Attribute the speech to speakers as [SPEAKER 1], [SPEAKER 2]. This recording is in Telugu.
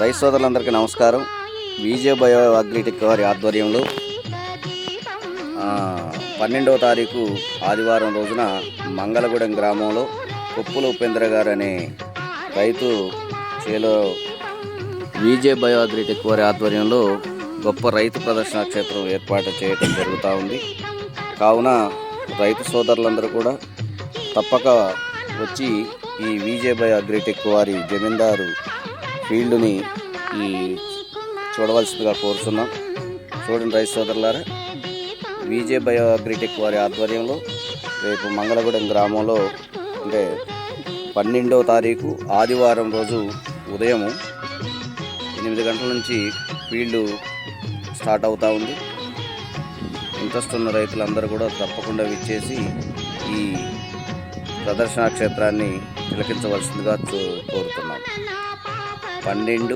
[SPEAKER 1] రైతు సోదరులందరికీ నమస్కారం. విజయ బయో అగ్రిటెక్ వారి ఆధ్వర్యంలో పన్నెండవ తారీఖు ఆదివారం రోజున మంగళగూడెం గ్రామంలో కొప్పుల ఉపేంద్ర గారు అనే రైతు చేలో విజే బయో అగ్రిటెక్ వారి ఆధ్వర్యంలో గొప్ప రైతు ప్రదర్శన క్షేత్రం ఏర్పాటు చేయడం జరుగుతూ ఉంది. కావున రైతు సోదరులందరూ కూడా తప్పక వచ్చి ఈ విజే బయో అగ్రిటెక్ వారి జమీందారు ఫీల్డ్ని ఈ చూడవలసిందిగా కోరుతున్నాం. చూడండి రైతు సోదరులారా విజే బయో అగ్రిటెక్ వారి ఆధ్వర్యంలో రేపు మంగళగూడెం గ్రామంలో అంటే పన్నెండవ తారీఖు ఆదివారం రోజు ఉదయం ఎనిమిది గంటల నుంచి ఫీల్డ్ స్టార్ట్ అవుతూ ఉంది. ఇంట్రెస్ట్ ఉన్న రైతులందరూ కూడా తప్పకుండా విచ్చేసి ఈ ప్రదర్శనా క్షేత్రాన్ని తిలకించవలసిందిగా చూ- కోరుతున్నాం. పన్నెండు